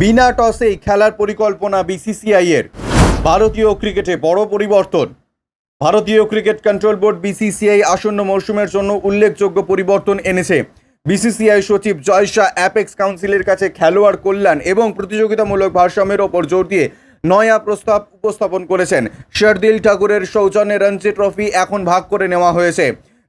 বিনা টসেই খেলার পরিকল্পনা বিসিসিআই এর। ভারতীয় ক্রিকেটে বড় পরিবর্তন। ভারতীয় ক্রিকেট কন্ট্রোল বোর্ড বিসিসিআই আসন্ন মরশুমের জন্য উল্লেখযোগ্য পরিবর্তন এনেছে। বিসিসিআই সচিব জয় শাহ অ্যাপেক্স কাউন্সিলের কাছে খেলোয়াড় কল্যাণ এবং প্রতিযোগিতামূলক ভারসাম্যের ওপর জোর দিয়ে নয়া প্রস্তাব উপস্থাপন করেছেন। শারদিল ঠাকুরের সৌজন্যে রঞ্জি ট্রফি এখন ভাগ করে নেওয়া হয়েছে।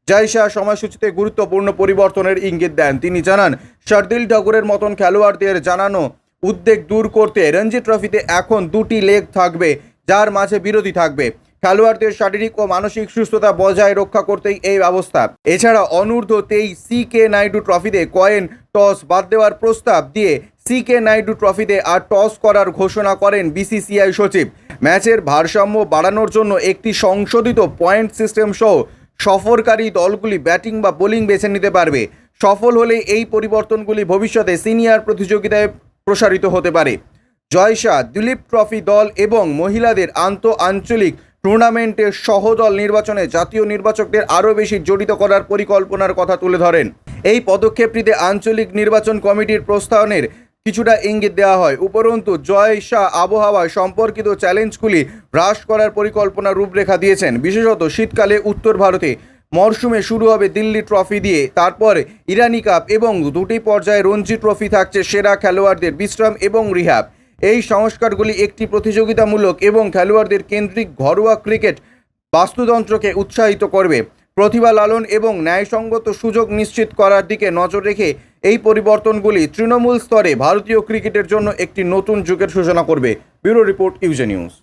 জয় শাহ সময়সূচিতে গুরুত্বপূর্ণ পরিবর্তনের ইঙ্গিত দেন। তিনি জানান, শারদিল ঠাকুরের মতন খেলোয়াড়দের জানানো উদ্বেগ দূর করতে রঞ্জি ট্রফিতে এখন দুটি লেগ থাকবে, যার মাঝে বিরতি থাকবে। খেলোয়াড়দের শারীরিক ও মানসিক সুস্থতা বজায় রক্ষা করতেই এই ব্যবস্থা। এছাড়া অনূর্ধ্ব তেইশ সি কে নাইডু ট্রফিতে কয়েন টস বাদ দেওয়ার প্রস্তাব দিয়ে সি কে নাইডু ট্রফিতে আর টস করার ঘোষণা করেন বিসিসিআই সচিব। ম্যাচের ভারসাম্য বাড়ানোর জন্য একটি সংশোধিত পয়েন্ট সিস্টেম সহ সফরকারী দলগুলি ব্যাটিং বা বোলিং বেছে নিতে পারবে। সফল হলে এই পরিবর্তনগুলি ভবিষ্যতে সিনিয়র প্রতিযোগিতায় প্রসারিত হতে পারে। জয় শাহ দিলীপ ট্রফি দল এবং মহিলাদের আন্ত আঞ্চলিক টুর্নামেন্টের সহদল নির্বাচনে জাতীয় নির্বাচকদের আরও বেশি জড়িত করার পরিকল্পনার কথা তুলে ধরেন। এই পদক্ষেপটিতে আঞ্চলিক নির্বাচন কমিটির প্রস্তাবনের কিছুটা ইঙ্গিত দেওয়া হয়। উপরন্তু জয় শাহ আবহাওয়া সম্পর্কিত চ্যালেঞ্জগুলি হ্রাস করার পরিকল্পনা রূপরেখা দিয়েছেন। বিশেষত শীতকালে উত্তর ভারতে মরশুমে শুরু হবে দিল্লি ট্রফি দিয়ে। তারপর ইরানি কাপ এবং দুটি পর্যায়ে রঞ্জি ট্রফি থাকছে সেরা খেলোয়াড়দের বিশ্রাম এবং রিহাব এই সংস্কারগুলি একটি প্রতিযোগিতামূলক এবং খেলোয়াড়দের কেন্দ্রিক ঘরোয়া ক্রিকেট বাস্তুতন্ত্রকে উৎসাহিত করবে। প্রতিভা লালন এবং ন্যায়সঙ্গত সুযোগ নিশ্চিত করার দিকে নজর রেখে এই পরিবর্তনগুলি তৃণমূল স্তরে ভারতীয় ক্রিকেটের জন্য একটি নতুন যুগের সূচনা করবে। Bureau report UJ news.